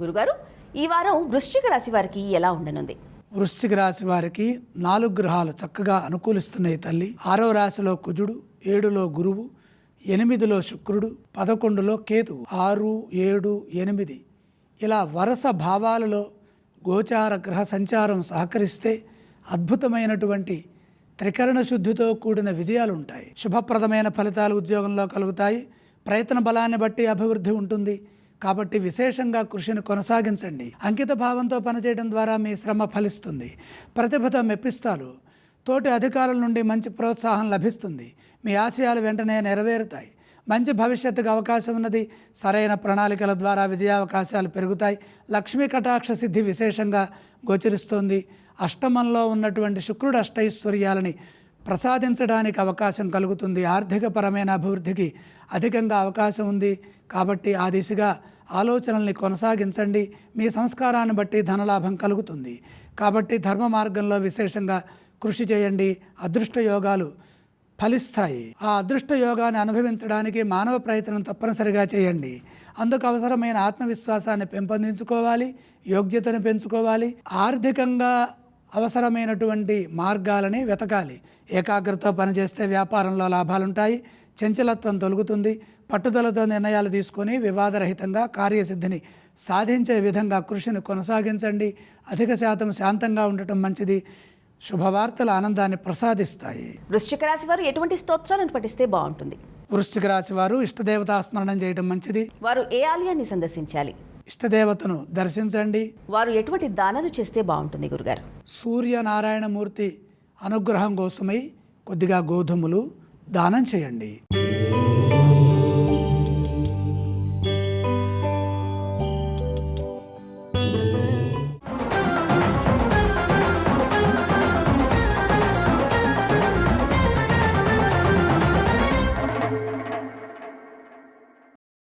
గురుగారు ఈ వారం వృశ్చిక రాశి వారికి ఎలా ఉండనుంది? వృశ్చిక రాశి వారికి నాలుగు గ్రహాలు చక్కగా అనుకూలిస్తున్నాయి తల్లి. ఆరో రాశిలో కుజుడు ఏడులో గురువు ఎనిమిదిలో శుక్రుడు పదకొండులో కేతువు. ఆరు ఏడు ఎనిమిది. ఇలా వరుస భావాలలో గోచార గ్రహ సంచారం సహకరిస్తే అద్భుతమైనటువంటి త్రికరణ శుద్ధితో కూడిన విజయాలు ఉంటాయి శుభప్రదమైన ఫలితాలు ఉద్యోగంలో కలుగుతాయి. ప్రయత్న బలాన్ని బట్టి అభివృద్ధి ఉంటుంది. కాబట్టి విశేషంగా కృషిని కొనసాగించండి. అంకిత భావంతో పనిచేయడం ద్వారా మీ శ్రమ ఫలిస్తుంది. ప్రతిభతో మెప్పిస్తారు. తోటి అధికారుల నుండి మంచి ప్రోత్సాహం లభిస్తుంది. మీ ఆశయాలు వెంటనే నెరవేరుతాయి. మంచి భవిష్యత్తుకు అవకాశం ఉన్నది సరైన ప్రణాళికల ద్వారా విజయావకాశాలు పెరుగుతాయి. లక్ష్మీ కటాక్ష సిద్ధి విశేషంగా గోచరిస్తోంది. అష్టమంలో ఉన్నటువంటి శుక్రుడు అష్టైశ్వర్యాలని ప్రసాదించడానికి అవకాశం కలుగుతుంది. ఆర్థికపరమైన అభివృద్ధికి అధికంగా అవకాశం ఉంది. కాబట్టి ఆ దిశగా ఆలోచనల్ని కొనసాగించండి. మీ సంస్కారాన్ని బట్టి ధనలాభం కలుగుతుంది. కాబట్టి ధర్మ మార్గంలో విశేషంగా కృషి చేయండి. అదృష్ట యోగాలు ఫలిస్తాయి. ఆ అదృష్ట యోగాన్ని అనుభవించడానికి మానవ ప్రయత్నం తప్పనిసరిగా చేయండి. అందుకు అవసరమైన ఆత్మవిశ్వాసాన్ని పెంపొందించుకోవాలి. యోగ్యతను పెంచుకోవాలి. ఆర్థికంగా అవసరమైనటువంటి మార్గాలని వెతకాలి. ఏకాగ్రతతో పనిచేస్తే వ్యాపారంలో లాభాలుంటాయి చంచలత్వం తొలుగుతుంది పట్టుదలతో నిర్ణయాలు తీసుకొని వివాదరహితంగా కార్యసిద్ధిని సాధించే విధంగా కృషిని కొనసాగించండి. అధిక శాతం శాంతంగా ఉండటం మంచిది. శుభవార్తల ఆనందాన్ని ప్రసాదిస్తాయి. వృశ్చిక రాశి వారు ఎటువంటి స్తోత్రాలను పఠిస్తే బాగుంటుంది? వృశ్చిక రాశి వారు ఇష్టదేవతా స్మరణం చేయడం మంచిది. వారు ఏ ఆలయాన్ని సందర్శించాలి? ఇష్టదేవతను దర్శించండి. వారు ఎటువంటి దానాలు చేస్తే బాగుంటుంది గురుగారు? సూర్యనారాయణమూర్తి అనుగ్రహం కోసమై కొద్దిగా గోధుమలు దానం చేయండి.